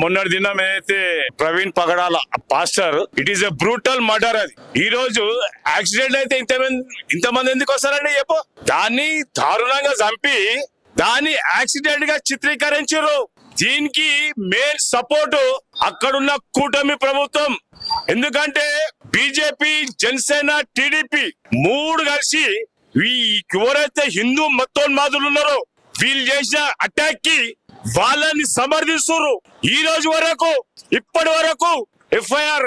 మొన్నటి దినం ఏదైతే Praveen Pagadala pastor it is a brutal murder అది. ఈ రోజు యాక్సిడెంట్ అయితే ఇంతమంది ఇంతమంది ఎందుకు వస్తారండి చెప్పు? దాన్ని దారుణంగా చంపి దాన్ని యాక్సిడెంట్గా చిత్రీకరించారు దీనికి మెయిన్ సపోర్ట్ అక్కడున్న కూటమి ప్రభుత్వం. ఎందుకంటే బీజేపీ జనసేన టీడీపీ మూడు కలిసి ఎవరైతే హిందూ మతోన్మాదులు ఉన్నారో వీళ్ళు చేసిన అటాక్కి వాళ్ళని సమర్థిస్తున్నారు ఈ రోజు వరకు ఇప్పటి వరకు ఎఫ్ఐఆర్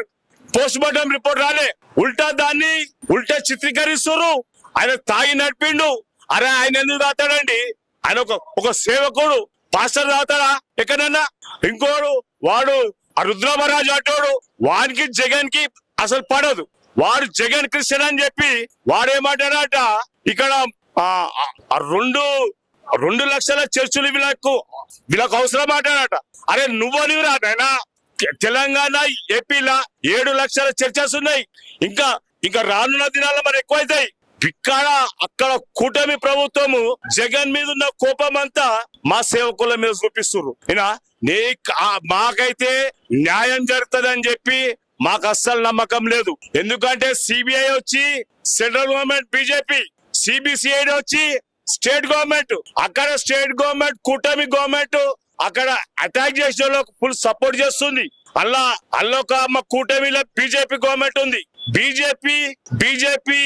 పోస్ట్ మార్టం రిపోర్ట్ రాలే. ఉల్టా దాన్ని ఉల్టా చిత్రీకరిస్తున్నారు ఆయన తాగి నడిపిండు. అరే ఆయన ఎందుకు తాతాడండి ఆయన ఒక ఒక సేవకుడు. పాస్టర్ తాగుతాడా? ఎక్కడన్నా? ఇంకోడు వాడు ఆ రుద్రమరాజు అంటాడు వానికి జగన్కి అసలు పడదు. వాడు జగన్ క్రిస్టియన్ అని చెప్పి వాడేమంటాడట ఇక్కడ ఆ రెండు రెండు లక్షల చర్చలు వీళ్ళకు వీళ్ళకు అవసరం అంటాడట అరే నువ్వు రాటైనా తెలంగాణ ఏపీలో ఏడు లక్షల చర్చస్ ఉన్నాయి. ఇంకా ఇంకా రానున్న దినాల్లో మరి ఎక్కువైతాయి. ఇక్కడ అక్కడ కూటమి ప్రభుత్వము జగన్ మీద ఉన్న కోపం అంతా మా సేవకుల మీద చూపిస్తున్నారు ఇలా నీ మాకైతే న్యాయం జరుగుతుందని చెప్పి మాకు అస్సలు నమ్మకం లేదు. ఎందుకంటే సిబిఐ వచ్చి సెంట్రల్ గవర్నమెంట్ బీజేపీ సిబిసిఐడి వచ్చి స్టేట్ గవర్నమెంట్ అక్కడ స్టేట్ గవర్నమెంట్ కూటమి గవర్నమెంట్ అక్కడ అటాక్ చేసిన ఫుల్ సపోర్ట్ చేస్తుంది. అలా అల్లొక మా కూటమిలో బీజేపీ గవర్నమెంట్ ఉంది. BJP BJP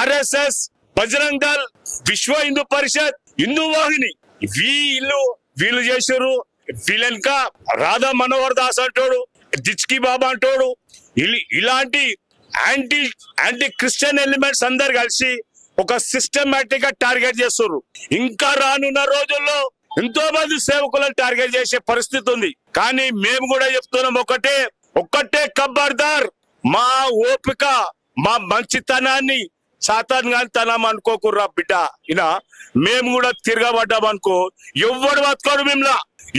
RSS Bajrang Dal Vishwa Hindu Parishad Hindu వాహిని వీళ్ళు వీళ్ళు చేశారు వీళ్ళెనక రాధా మనోహర్ దాస్ అంటాడు దిచ్కి బాబా అంటాడు ఇలాంటి యాంటీ యాంటీ క్రిస్టియన్ ఎలిమెంట్స్ అందరు కలిసి ఒక సిస్టమేటిక్గా టార్గెట్ చేస్తారు ఇంకా రానున్న రోజుల్లో ఎంతో మంది సేవకులను టార్గెట్ చేసే పరిస్థితి ఉంది. కానీ మేము కూడా చెప్తున్నాం ఒకటే ఒక్కటే కబ్బర్దార్ మా ఓపిక మా మంచితనాన్ని సాతాన్ గాని తనం అనుకోకుర్రా బిడ్డ. ఇలా మేము కూడా తిరగబడ్డాం అనుకో ఎవడు బతకడు మేములా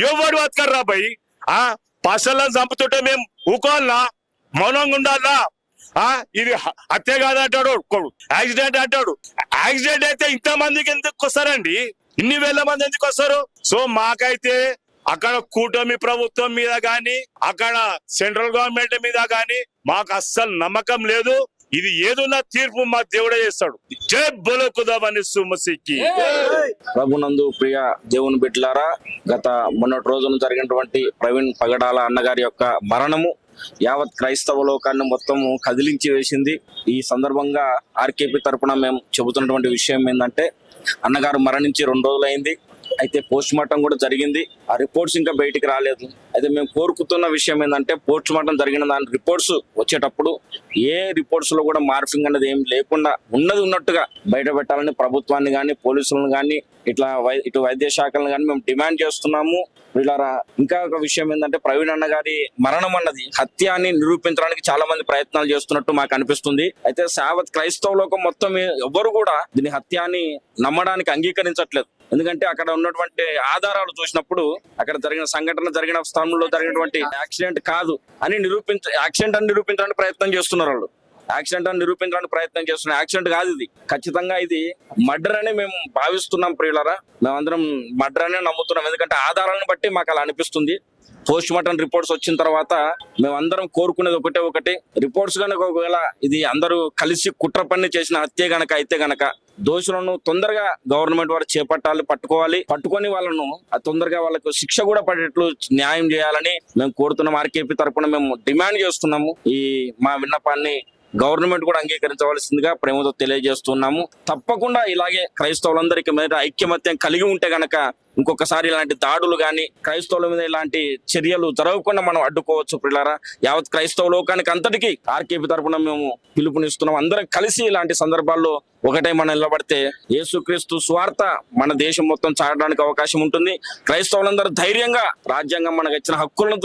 ఎవడు బతకర్రా భయ్ ఆ పసలను చంపుతుంటే మేము ఊకోవాలనా? మౌనంగా ఉండాలా ఆ ఇది హ- హత్య కాదంటాడు యాక్సిడెంట్ అంటాడు. యాక్సిడెంట్ అయితే ఇంత మందికి ఎందుకు వస్తారండి? ఇన్ని వేల మంది ఎందుకు వస్తారు? సో మాకైతే అక్కడ కూటమి ప్రభుత్వం మీద గాని అక్కడ సెంట్రల్ గవర్నమెంట్ మీద గాని మాకు అస్సలు నమ్మకం లేదు. ఇది ఏదున్న తీర్పు మా దేవుడే చేస్తాడు. జై బొలకుదామని సుమసికి ప్రభునందు ప్రియ దేవుని బిడ్డలారా గత మొన్నటి రోజున జరిగినటువంటి ప్రవీణ్ పగడాల అన్నగారి యొక్క మరణము యావత్ క్రైస్తవ లోకాన్ని మొత్తము కదిలించి వేసింది. ఈ సందర్భంగా ఆర్కేపీ తరపున మేము చెబుతున్నటువంటి విషయం ఏంటంటే అన్నగారు మరణించి రెండు రోజులైంది. అయితే పోస్ట్ మార్టం కూడా జరిగింది. ఆ రిపోర్ట్స్ ఇంకా బయటికి రాలేదు. అయితే మేము కోరుకుతున్న విషయం ఏంటంటే పోస్ట్ మార్టం జరిగిన దాని రిపోర్ట్స్ వచ్చేటప్పుడు ఏ రిపోర్ట్స్లో కూడా మార్ఫింగ్ అనేది ఏం లేకుండా ఉన్నది ఉన్నట్టుగా బయట పెట్టాలని ప్రభుత్వాన్ని కానీ పోలీసులను కానీ ఇట్లా వై ఇటు వైద్య శాఖలను కానీ మేము డిమాండ్ చేస్తున్నాము. వీళ్ళారా ఇంకా ఒక విషయం ఏంటంటే ప్రవీణ్ అన్న గారి మరణం అన్నది హత్య అని నిరూపించడానికి చాలా మంది ప్రయత్నాలు చేస్తున్నట్టు మాకు అనిపిస్తుంది. అయితే సావత్ క్రైస్తవ లోకం మొత్తం ఎవ్వరు కూడా దీని హత్య అని నమ్మడానికి అంగీకరించట్లేదు. ఎందుకంటే అక్కడ ఉన్నటువంటి ఆధారాలు చూసినప్పుడు అక్కడ జరిగిన సంఘటన జరిగిన స్థలంలో జరిగినటువంటి యాక్సిడెంట్ కాదు అని నిరూపించ యాక్సిడెంట్ అని నిరూపించడానికి ప్రయత్నం చేస్తున్నారు వాళ్ళు. యాక్సిడెంట్ అని నిరూపించడానికి ప్రయత్నం చేస్తున్నాం యాక్సిడెంట్ కాదు ఇది. ఖచ్చితంగా ఇది మర్డర్ అని మేము భావిస్తున్నాం ప్రియులరా. మేమందరం మర్డర్ అనే నమ్ముతున్నాం. ఎందుకంటే ఆధారాలను బట్టి మాకు అలా అనిపిస్తుంది. పోస్ట్ మార్టం రిపోర్ట్స్ వచ్చిన తర్వాత మేమందరం కోరుకునేది ఒకటే ఒకటి. రిపోర్ట్స్ కనుక ఒకవేళ ఇది అందరూ కలిసి కుట్ర పని చేసిన హత్య గనక అయితే గనక దోషులను తొందరగా గవర్నమెంట్ వారు చేపట్టాలి పట్టుకోవాలి. పట్టుకొని వాళ్ళను ఆ తొందరగా వాళ్ళకు శిక్ష కూడా పడేట్లు న్యాయం చేయాలని మేము కోరుతున్నాం. ఆర్కేపీ తరఫున మేము డిమాండ్ చేస్తున్నాము. ఈ మా విన్నపాన్ని గవర్నమెంట్ కూడా అంగీకరించవలసిందిగా ప్రేమతో తెలియజేస్తున్నాము. తప్పకుండా ఇలాగే క్రైస్తవులందరికీ మీద ఐక్యమత్యం కలిగి ఉంటే గనక ఇంకొకసారి ఇలాంటి దాడులు కానీ క్రైస్తవుల మీద ఇలాంటి చర్యలు జరగకుండా మనం అడ్డుకోవచ్చు పిల్లరా యావత్ క్రైస్తవ లోకానికి అంతటికి ఆర్కేపీ తరఫున మేము పిలుపునిస్తున్నాం. అందరం కలిసి ఇలాంటి సందర్భాల్లో ఒకటే మనం నిలబడితే యేసుక్రీస్తు స్వార్థ మన దేశం మొత్తం చాటడానికి అవకాశం ఉంటుంది. క్రైస్తవులందరూ ధైర్యంగా రాజ్యాంగం మనకు ఇచ్చిన హక్కులను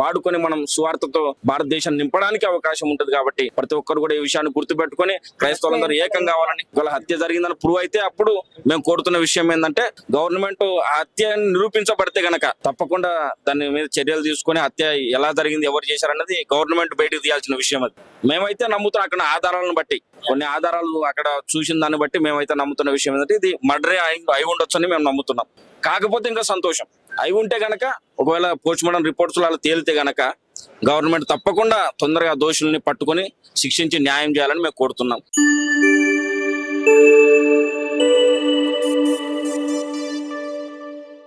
వాడుకొని మనం స్వార్థతో భారతదేశాన్ని నింపడానికి అవకాశం ఉంటుంది కాబట్టి ప్రతి ఒక్కరు కూడా ఈ విషయాన్ని గుర్తుపెట్టుకొని క్రైస్తవులందరూ ఏకం కావాలని ఒకవేళ హత్య జరిగిందని ప్రూవ్ అయితే అప్పుడు మేము కోరుతున్న విషయం ఏంటంటే గవర్నమెంట్ ఆ హత్య నిరూపించబడితే గనక తప్పకుండా దాని మీద చర్యలు తీసుకొని హత్య ఎలా జరిగింది ఎవరు చేశారన్నది గవర్నమెంట్ బయటకు తీయాల్సిన విషయం అది. మేమైతే నమ్ముతున్నాం అక్కడ ఆధారాలను బట్టి. కొన్ని ఆధారాలు అక్కడ చూసిన దాన్ని బట్టి మేమైతే నమ్ముతున్న విషయం ఏంటంటే ఇది మర్డరే అయి అయి ఉండొచ్చని మేము నమ్ముతున్నాం. కాకపోతే ఇంకా సంతోషం. అయి ఉంటే గనక ఒకవేళ పోస్ట్ మార్టం రిపోర్ట్స్ అలా తేలితే గనక గవర్నమెంట్ తప్పకుండా తొందరగా దోషుల్ని పట్టుకొని శిక్షించి న్యాయం చేయాలని మేము కోరుతున్నాం.